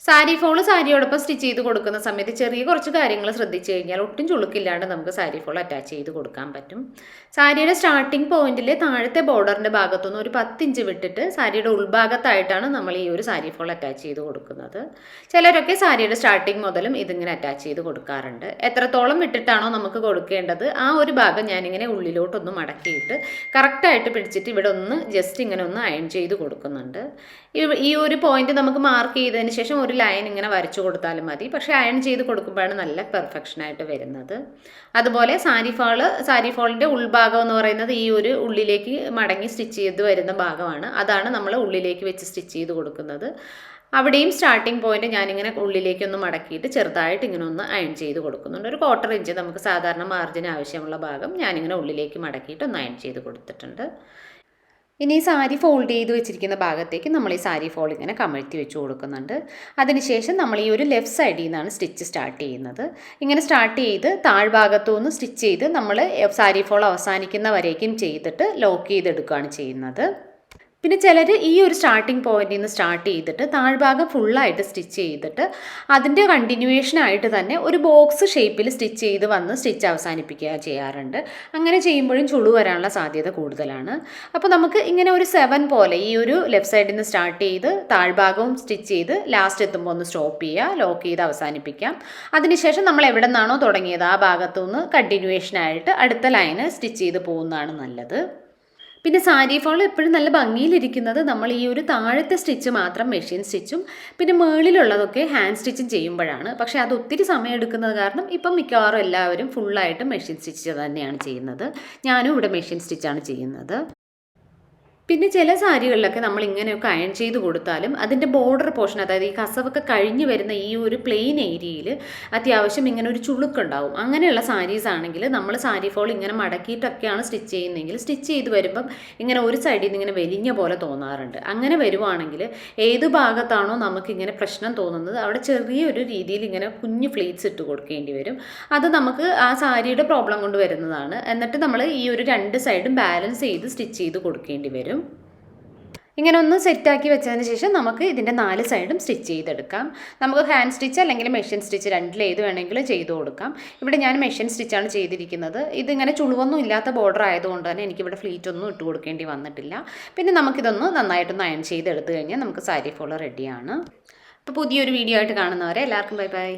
Sari fall സാരിയോടൊപ്പം stitch ചെയ്ത് കൊടുക്കുന്ന സമയത്ത് ചെറിയ കുറച്ച് കാര്യങ്ങൾ ശ്രദ്ധിച്ചു കഴിഞ്ഞാൽ ഒട്ടും ചുളുക്കില്ലാണ്ട് നമുക്ക് സാരി ഫോൾ അറ്റാച്ച് ചെയ്ത് കൊടുക്കാൻ പറ്റും. സാരിയുടെ സ്റ്റാർട്ടിംഗ് പോയിന്റിൽ താഴത്തെ ബോർഡറിന്റെ ഭാഗത്തുനിന്ന് ഒരു പത്തിഞ്ച് വിട്ടിട്ട് സാരിയുടെ ഉൾഭാഗത്തായിട്ടാണ് നമ്മൾ ഈ ഒരു സാരി ഫോൾ അറ്റാച്ച് ചെയ്ത് കൊടുക്കുന്നത്. ചിലരൊക്കെ സാരിയുടെ സ്റ്റാർട്ടിംഗ് മുതലും ഇതിങ്ങനെ അറ്റാച്ച് ചെയ്ത് കൊടുക്കാറുണ്ട്. എത്രത്തോളം വിട്ടിട്ടാണോ നമുക്ക് കൊടുക്കേണ്ടത് ആ ഒരു ഭാഗം ഞാനിങ്ങനെ ഉള്ളിലോട്ടൊന്ന് മടക്കിയിട്ട് കറക്റ്റായിട്ട് പിടിച്ചിട്ട് ഇവിടെ ഒന്ന് ജസ്റ്റ് ഇങ്ങനെ ഒന്ന് അയൺ ചെയ്ത് കൊടുക്കുന്നുണ്ട്. ഈ- ഈ ഒരു പോയിന്റ് നമുക്ക് മാർക്ക് ചെയ്തതിന് ശേഷം ഒരു ലൈൻ ഇങ്ങനെ വരച്ചു കൊടുത്താലും മതി. പക്ഷേ അയൺ ചെയ്ത് കൊടുക്കുമ്പോഴാണ് നല്ല പെർഫെക്ഷൻ ആയിട്ട് വരുന്നത്. അതുപോലെ സാരി ഫാൾ സാരി ഫോളിന്റെ ഉൾഭാഗം എന്ന് പറയുന്നത് ഈ ഒരു ഉള്ളിലേക്ക് മടങ്ങി സ്റ്റിച്ച് ചെയ്ത് വരുന്ന ഭാഗമാണ്. അതാണ് നമ്മൾ ഉള്ളിലേക്ക് വെച്ച് സ്റ്റിച്ച് ചെയ്ത് കൊടുക്കുന്നത്. അവിടെയും സ്റ്റാർട്ടിംഗ് പോയിന്റ് ഞാനിങ്ങനെ ഉള്ളിലേക്ക് ഒന്ന് മടക്കിയിട്ട് ചെറുതായിട്ട് ഇങ്ങനെ ഒന്ന് അയൺ ചെയ്ത് കൊടുക്കുന്നുണ്ട്. ഒരു ക്വാർട്ടർ ഇഞ്ച് നമുക്ക് സാധാരണ മാർജിൻ ആവശ്യമുള്ള ഭാഗം ഞാനിങ്ങനെ ഉള്ളിലേക്ക് മടക്കിയിട്ട് ഒന്ന് അയൺ ചെയ്ത് കൊടുത്തിട്ടുണ്ട്. ഇനി ഈ സാരി ഫോൾഡ് ചെയ്ത് വെച്ചിരിക്കുന്ന ഭാഗത്തേക്ക് നമ്മൾ ഈ സാരി ഫോൾഡ് ഇങ്ങനെ കമഴ്ത്തി വെച്ച് കൊടുക്കുന്നുണ്ട്. അതിനുശേഷം നമ്മൾ ഈ ഒരു ലെഫ്റ്റ് സൈഡിൽ നിന്നാണ് സ്റ്റിച്ച് സ്റ്റാർട്ട് ചെയ്യുന്നത്. ഇങ്ങനെ സ്റ്റാർട്ട് ചെയ്ത് താഴ്ഭാഗത്തു നിന്ന് സ്റ്റിച്ച് ചെയ്ത് നമ്മൾ സാരി ഫോൾ അവസാനിക്കുന്ന വരേക്കും ചെയ്തിട്ട് ലോക്ക് ചെയ്തെടുക്കുകയാണ് ചെയ്യുന്നത്. പിന്നെ ചിലർ ഈ ഒരു സ്റ്റാർട്ടിംഗ് പോയിന്റിൽ നിന്ന് സ്റ്റാർട്ട് ചെയ്തിട്ട് താഴ്ഭാഗം ഫുള്ളായിട്ട് സ്റ്റിച്ച് ചെയ്തിട്ട് അതിന്റെ കണ്ടിന്യൂവേഷനായിട്ട് തന്നെ ഒരു ബോക്സ് ഷേപ്പിൽ സ്റ്റിച്ച് ചെയ്ത് വന്ന് സ്റ്റിച്ച് അവസാനിപ്പിക്കുക ചെയ്യാറുണ്ട്. അങ്ങനെ ചെയ്യുമ്പോഴും ചുളു വരാനുള്ള സാധ്യത കൂടുതലാണ്. അപ്പോൾ നമുക്ക് ഇങ്ങനെ ഒരു സെവൻ പോലെ ഈ ഒരു ലെഫ്റ്റ് സൈഡിൽ നിന്ന് സ്റ്റാർട്ട് ചെയ്ത് താഴ്ഭാഗവും സ്റ്റിച്ച് ചെയ്ത് ലാസ്റ്റ് എത്തുമ്പോൾ ഒന്ന് സ്റ്റോപ്പ് ചെയ്യുക ലോക്ക് ചെയ്ത് അവസാനിപ്പിക്കാം. അതിനുശേഷം നമ്മൾ എവിടെ നിന്നാണോ തുടങ്ങിയത് ആ ഭാഗത്തു നിന്ന് കണ്ടിന്യൂവേഷൻ ആയിട്ട് അടുത്ത ലൈന് സ്റ്റിച്ച് ചെയ്ത് പോകുന്നതാണ് നല്ലത്. പിന്നെ സാരി ഫോൾ എപ്പോഴും നല്ല ഭംഗിയിലിരിക്കുന്നത് നമ്മൾ ഈ ഒരു താഴത്തെ സ്റ്റിച്ച് മാത്രം മെഷീൻ സ്റ്റിച്ചും പിന്നെ മേളിലുള്ളതൊക്കെ ഹാൻഡ് സ്റ്റിച്ചും ചെയ്യുമ്പോഴാണ്. പക്ഷേ അത് ഒത്തിരി സമയം എടുക്കുന്നത് കാരണം ഇപ്പം മിക്കവാറും എല്ലാവരും ഫുള്ളായിട്ട് മെഷീൻ സ്റ്റിച്ച് തന്നെയാണ് ചെയ്യുന്നത്. ഞാനും ഇവിടെ മെഷീൻ സ്റ്റിച്ചാണ് ചെയ്യുന്നത്. പിന്നെ ചില സാരികളിലൊക്കെ നമ്മൾ ഇങ്ങനെയൊക്കെ അയൺ ചെയ്ത് കൊടുത്താലും അതിന്റെ ബോർഡർ പോർഷൻ അതായത് ഈ കസവൊക്കെ കഴിഞ്ഞ് വരുന്ന ഈ ഒരു പ്ലെയിൻ ഏരിയയിൽ അത്യാവശ്യം ഇങ്ങനെ ഒരു ചുളുക്കുണ്ടാവും. അങ്ങനെയുള്ള സാരീസ് ആണെങ്കിൽ നമ്മൾ സാരി ഫോൾ ഇങ്ങനെ മടക്കിയിട്ടൊക്കെയാണ് സ്റ്റിച്ച് ചെയ്യുന്നതെങ്കിൽ സ്റ്റിച്ച് ചെയ്ത് വരുമ്പം ഇങ്ങനെ ഒരു സൈഡിൽ നിന്ന് ഇങ്ങനെ വലിഞ്ഞ പോലെ തോന്നാറുണ്ട്. അങ്ങനെ വരുവാണെങ്കിൽ ഏത് ഭാഗത്താണോ നമുക്ക് ഇങ്ങനെ പ്രശ്നം തോന്നുന്നത് അവിടെ ചെറിയൊരു രീതിയിൽ ഇങ്ങനെ കുഞ്ഞ് ഫ്ലീറ്റ്സ് ഇട്ട് കൊടുക്കേണ്ടി വരും. അത് നമുക്ക് ആ സാരിയുടെ പ്രോബ്ലം കൊണ്ട് വരുന്നതാണ്. എന്നിട്ട് നമ്മൾ ഈ ഒരു രണ്ട് സൈഡും ബാലൻസ് ചെയ്ത് സ്റ്റിച്ച് ചെയ്ത് കൊടുക്കേണ്ടി വരും. ഇങ്ങനെ ഒന്ന് സെറ്റാക്കി വെച്ചതിന് ശേഷം നമുക്ക് ഇതിന്റെ നാല് സൈഡും സ്റ്റിച്ച് ചെയ്തെടുക്കാം. നമുക്ക് ഹാൻഡ് സ്റ്റിച്ച് അല്ലെങ്കിൽ മെഷീൻ സ്റ്റിച്ച് രണ്ടിൽ ഏത് വേണമെങ്കിലും ചെയ്തു കൊടുക്കാം. ഇവിടെ ഞാൻ മെഷീൻ സ്റ്റിച്ചാണ് ചെയ്തിരിക്കുന്നത്. ഇതിങ്ങനെ ചുളിവൊന്നും ഇല്ലാത്ത ബോർഡർ ആയതുകൊണ്ട് തന്നെ എനിക്കിവിടെ ഫ്ലീറ്റ് ഒന്നും ഇട്ട് കൊടുക്കേണ്ടി വന്നിട്ടില്ല. പിന്നെ നമുക്കിതൊന്ന് നന്നായിട്ടൊന്ന് അയൺ ചെയ്തെടുത്തു കഴിഞ്ഞാൽ നമുക്ക് സാരി ഫോളോ റെഡിയാണ് അപ്പോൾ പുതിയൊരു വീഡിയോ ആയിട്ട് കാണുന്നവരെ എല്ലാവർക്കും ബൈ ബൈ